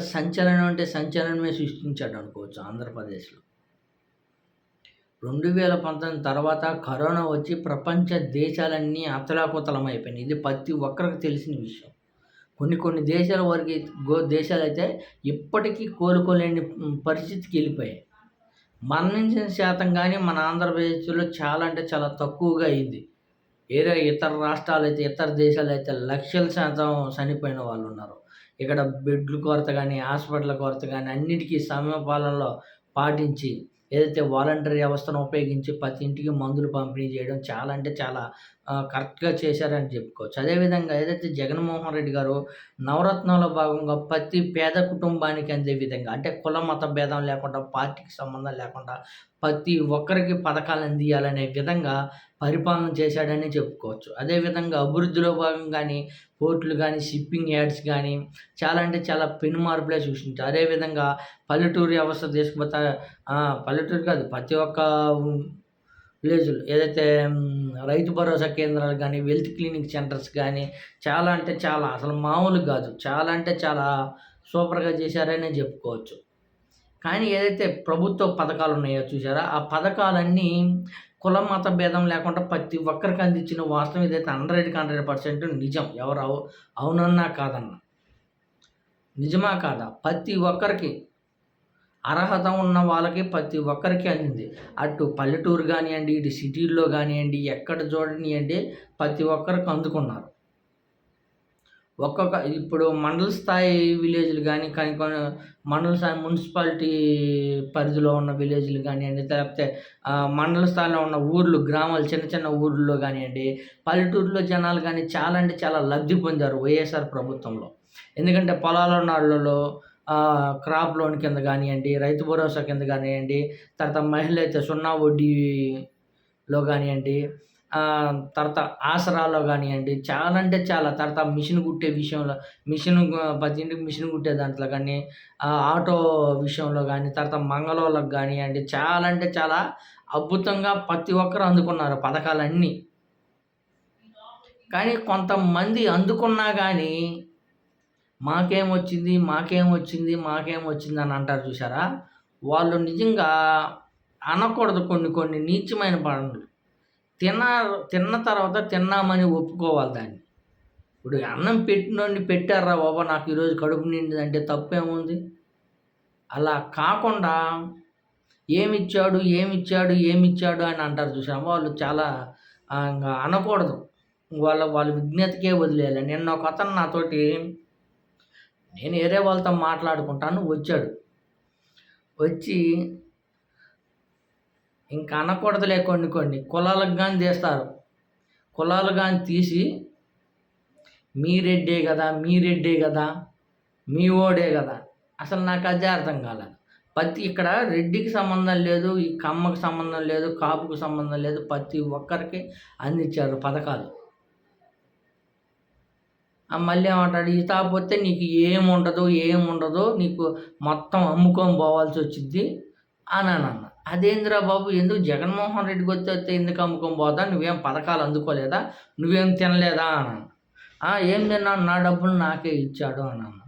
సంచలనం అంటే సంచలనమే సృష్టించాడు అనుకోవచ్చు ఆంధ్రప్రదేశ్లో. రెండు వేల పంతొమ్మిది తర్వాత కరోనా వచ్చి ప్రపంచ దేశాలన్నీ అతలాకుతలమైపోయినాయి ఇది ప్రతి ఒక్కరికి తెలిసిన విషయం. కొన్ని కొన్ని దేశాల వరకు గో దేశాలు అయితే ఇప్పటికీ కోలుకోలేని పరిస్థితికి వెళ్ళిపోయాయి. మరణించిన శాతం కానీ మన ఆంధ్రప్రదేశ్లో చాలా అంటే చాలా తక్కువగా అయింది. ఏరే ఇతర రాష్ట్రాలు అయితే ఇతర దేశాలు అయితే లక్షల శాతం చనిపోయిన వాళ్ళు ఉన్నారు. ఇక్కడ బెడ్లు కొరత కానీ హాస్పిటల్ కొరత కానీ అన్నిటికీ సమయపాలనలో పాటించి ఏదైతే వాలంటరీ వ్యవస్థను ఉపయోగించి ప్రతి ఇంటికి మందులు పంపిణీ చేయడం చాలా అంటే చాలా కరెక్ట్గా చేశారని చెప్పుకోవచ్చు. అదేవిధంగా ఏదైతే జగన్మోహన్ రెడ్డి గారు నవరత్నంలో భాగంగా ప్రతి పేద కుటుంబానికి అందే విధంగా అంటే కుల మత భేదం లేకుండా పార్టీకి సంబంధం లేకుండా ప్రతి ఒక్కరికి పథకాలు అందియాలనే విధంగా పరిపాలన చేశాడని చెప్పుకోవచ్చు. అదేవిధంగా అభివృద్ధిలో భాగంగాని పోర్టులు కానీ షిప్పింగ్ యార్డ్స్ కానీ చాలా అంటే చాలా పెను మార్పులే సృష్టించారు అదేవిధంగా పల్లెటూరు వ్యవస్థ తీసుకుపోతా పల్లెటూరు కాదు ప్రతి ఒక్క విలేజ్లు ఏదైతే రైతు భరోసా కేంద్రాలు కానీ వెల్త్ క్లినిక్ సెంటర్స్ కానీ చాలా అంటే చాలా అసలు మామూలు కాదు. చాలా అంటే చాలా సూపర్గా చేశారనే చెప్పుకోవచ్చు. కానీ ఏదైతే ప్రభుత్వ పథకాలు ఉన్నాయో చూసారా ఆ పథకాలన్నీ కుల మత భేదం లేకుండా ప్రతి ఒక్కరికి అందించిన వాస్తవం ఇదైతే హండ్రెడ్కి హండ్రెడ్ పర్సెంట్ నిజం? ఎవరు అవు? అవునన్నా కాదన్నా. నిజమా కాదా? ప్రతి ఒక్కరికి అర్హత ఉన్న వాళ్ళకి ప్రతి ఒక్కరికి అందింది. అటు పల్లెటూరు కానివ్వండి ఇటు సిటీల్లో కానివ్వండి ఎక్కడ చూడనివ్వండి ప్రతి ఒక్కరికి అందుకున్నారు. ఒక్కొక్క ఇప్పుడు మండల స్థాయి విలేజ్లు కానీ కానీ కొన్ని మండల స్థాయి మున్సిపాలిటీ పరిధిలో ఉన్న విలేజ్లు కానివ్వండి లేకపోతే మండల స్థాయిలో ఉన్న ఊర్లు గ్రామాలు చిన్న చిన్న ఊర్లో కానివ్వండి పల్లెటూరులో జనాలు కానీ చాలా అంటే చాలా లబ్ధి పొందారు వైఎస్ఆర్ ప్రభుత్వంలో. ఎందుకంటే పొలాల నాళ్ళలో క్రాప్ లోన్ కింద కానివ్వండి రైతు భరోసా కింద కానివ్వండి తర్వాత మహిళ అయితే సున్నా వడ్డీలో కానివ్వండి తర్వాత ఆసరాలో కానివ్వండి చాలా అంటే చాలా. తర్వాత మిషన్ కుట్టే విషయంలో మిషన్ ప్రతి ఇంటికి మిషన్ కుట్టే దాంట్లో కానీ ఆటో విషయంలో కానీ తర్వాత మంగళోళ్ళకి కానివ్వండి చాలా అంటే చాలా అద్భుతంగా ప్రతి ఒక్కరు అందుకున్నారు పథకాలన్నీ. కానీ కొంతమంది అందుకున్నా కానీ మాకేమొచ్చింది మాకేమొచ్చింది మాకేం వచ్చింది అని అంటారు చూసారా వాళ్ళు నిజంగా అనకూడదు కొన్ని కొన్ని నీచమైన పనులు తిన్న తిన్న తర్వాత తిన్నామని ఒప్పుకోవాలి దాన్ని. ఇప్పుడు అన్నం పెట్టినోడిని పెట్టారా బాబా నాకు ఈరోజు కడుపు నిండిందంటే తప్పేముంది? అలా కాకుండా ఏమిచ్చాడు ఏమిచ్చాడు ఏమిచ్చాడు అని అంటారు చూసాము వాళ్ళు చాలా అనకూడదు. వాళ్ళ వాళ్ళ విజ్ఞతకే వదిలేయాలి. నిన్న ఒక అతను నాతోటి నేను వేరే వాళ్ళతో మాట్లాడుకుంటాను వచ్చాడు. వచ్చి ఇంకా అనకూడదులే కొన్ని కొన్ని. కులాలకు కానీ తీస్తారు. కులాలు కానీ తీసి మీ రెడ్డే కదా మీ రెడ్డే కదా మీ ఓడే కదా. అసలు నాకు అదే అర్థం కాలేదు ప్రతి ఇక్కడ రెడ్డికి సంబంధం లేదు ఈ కమ్మకు సంబంధం లేదు కాపుకు సంబంధం లేదు. ప్రతి ఒక్కరికి అందించారు పథకాలు. మళ్ళీ ఏమంటాడు ఈ తాపోతే నీకు ఏముండదు ఏముండదు నీకు మొత్తం అమ్ముకొని పోవాల్సి వచ్చింది అని అన్న అదేంద్రా బాబు ఎందుకు జగన్మోహన్ రెడ్డికి వచ్చి ఎందుకు అమ్ముకొని పోతా? నువ్వేం పథకాలు అందుకోలేదా? నువ్వేం తినలేదా? అన్నాను. ఏం తిన్నాను నా డబ్బులు నాకే ఇచ్చాడు అన్నాను.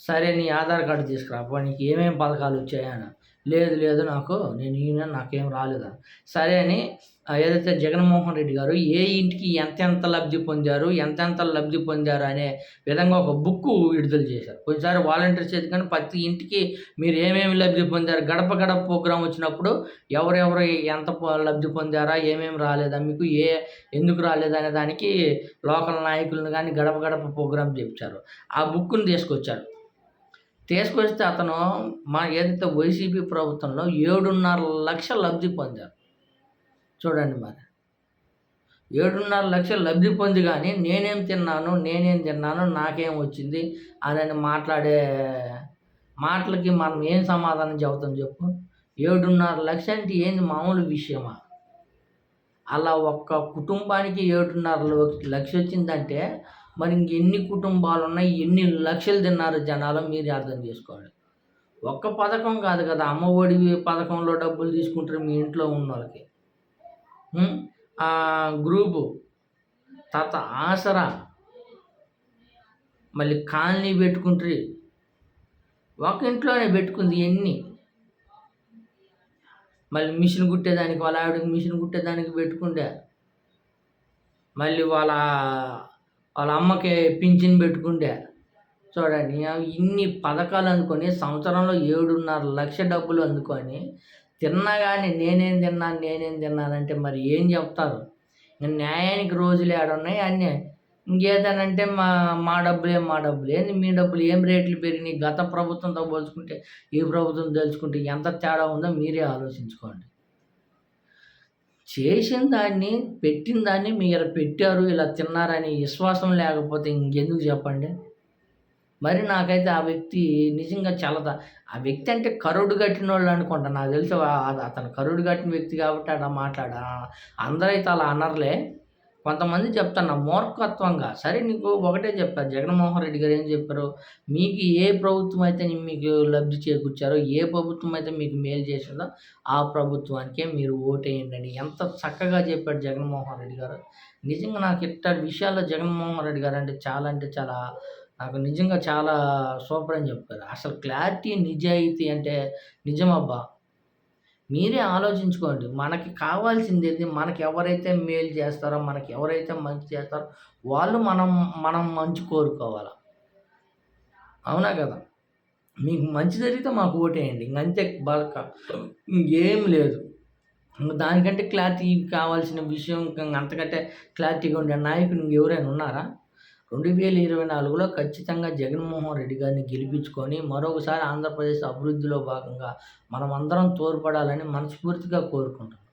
సరే నీ ఆధార్ కార్డు తీసుకురా నీకు ఏమేమి పథకాలు వచ్చాయని లేదు లేదు నాకు నేను ఈయన నాకేం రాలేదా? సరే అని ఏదైతే జగన్మోహన్ రెడ్డి గారు ఏ ఇంటికి ఎంతెంత లబ్ధి పొందారు ఎంతెంత లబ్ధి పొందారు అనే విధంగా ఒక బుక్ విడుదల చేశారు. కొన్నిసారి వాలంటీర్ చేతి కానీ ప్రతి ఇంటికి మీరు ఏమేమి లబ్ధి పొందారు గడప గడప ప్రోగ్రాం వచ్చినప్పుడు ఎవరెవరు ఎంత లబ్ధి పొందారా ఏమేమి రాలేదా మీకు ఏ ఎందుకు రాలేదా అనే దానికి లోకల్ నాయకులను కానీ గడప గడప ప్రోగ్రాం చేపించారు. ఆ బుక్ను తీసుకొచ్చారు. తీసుకొస్తే అతను మా ఏదైతే వైసీపీ ప్రభుత్వంలో ఏడున్నర లక్షల లబ్ధి పొందారు చూడండి మరి. ఏడున్నర లక్షలు లబ్ధి పొంది కానీ నేనేం తిన్నాను నేనేం తిన్నాను నాకేం వచ్చింది అని మాట్లాడే మాటలకి మనం ఏం సమాధానం చెబుతాం చెప్పు? ఏడున్నర లక్ష అంటే ఏంది మామూలు విషయమా? అలా ఒక్క కుటుంబానికి ఏడున్నర లక్ష వచ్చిందంటే మరి ఇంకెన్ని కుటుంబాలు ఉన్నాయి ఎన్ని లక్షలు తిన్నారు జనాలు మీరు అర్థం చేసుకోండి ఒక్క పథకం కాదు కదా అమ్మ ఒడి పథకంలో డబ్బులు తీసుకుంటారు మీ ఇంట్లో ఉన్న వాళ్ళకి గ్రూపు తర్వాత ఆసరా మళ్ళీ కాలనీ పెట్టుకుంటారు. ఒక ఇంట్లోనే పెట్టుకుంది ఎన్ని? మళ్ళీ మిషన్ కుట్టేదానికి వాళ్ళ ఆవిడకి మిషన్ కుట్టేదానికి పెట్టుకుండే. మళ్ళీ వాళ్ళ వాళ్ళ అమ్మకి పింఛన్ పెట్టుకుండే చూడండి ఇన్ని పథకాలు అందుకొని సంవత్సరంలో ఏడున్నర లక్ష డబ్బులు అందుకొని తిన్నా కానీ నేనేం తిన్నాను నేనేం తిన్నానంటే మరి ఏం చెప్తారు? ఇంక న్యాయానికి రోజులు ఏడున్నాయి అన్నీ. ఇంకేదనంటే మా మా డబ్బులే మా డబ్బులు. ఏంది మీ డబ్బులు? ఏం రేట్లు పెరిగినాయి? గత ప్రభుత్వంతో పోల్చుకుంటే ఈ ప్రభుత్వం తెలుసుకుంటే ఎంత తేడా ఉందో మీరే ఆలోచించుకోండి. చేసిన దాన్ని పెట్టిన దాన్ని మీరు పెట్టారు ఇలా తిన్నారని విశ్వాసం లేకపోతే ఇంకెందుకు చెప్పండి? మరి నాకైతే ఆ వ్యక్తి నిజంగా చాలా ఆ వ్యక్తి అంటే కరుడు కట్టిన వాళ్ళు అనుకుంటా. నాకు తెలిసి అతను కరుడు కట్టిన వ్యక్తి కాబట్టి అలా మాట్లాడా. అందరైతే అలా అనర్లే. కొంతమంది చెప్తాను మూర్ఖత్వంగా సరే నీకు ఒకటే చెప్పారు జగన్మోహన్ రెడ్డి గారు ఏం చెప్పారు? మీకు ఏ ప్రభుత్వం అయితే మీకు లబ్ధి చేకూర్చారో ఏ ప్రభుత్వం అయితే మీకు మేలు చేసిందో ఆ ప్రభుత్వానికే మీరు ఓటేయండి. ఎంత చక్కగా చెప్పాడు జగన్మోహన్ రెడ్డి గారు. నిజంగా నాకు ఇట్ట విషయాల్లో జగన్మోహన్ రెడ్డి గారు అంటే చాలా అంటే చాలా నాకు నిజంగా చాలా సూపర్ అని చెప్పారు. అసలు క్లారిటీ నిజాయితీ అంటే నిజమబ్బా. మీరే ఆలోచించుకోండి. మనకి కావాల్సింది ఏంటి మనకి ఎవరైతే మేలు చేస్తారో మనకి ఎవరైతే మంచి చేస్తారో వాళ్ళు మనం మనం మంచి కోరుకోవాలి? అవునా కదా? మీకు మంచి జరిగితే మాకు ఓటేయండి. ఇంకంతే బల్క ఇంకేం లేదు. దానికంటే క్లారిటీ కావాల్సిన విషయం అంతకంటే క్లారిటీగా ఉండే నాయకుడు ఇంకెవరైనా ఉన్నారా? రెండు వేల ఇరవై నాలుగులో ఖచ్చితంగా జగన్మోహన్ రెడ్డి గారిని గెలిపించుకొని మరొకసారి ఆంధ్రప్రదేశ్ అభివృద్ధిలో భాగంగా మనమందరం తోడ్పడాలని మనస్ఫూర్తిగా కోరుకుంటున్నాం.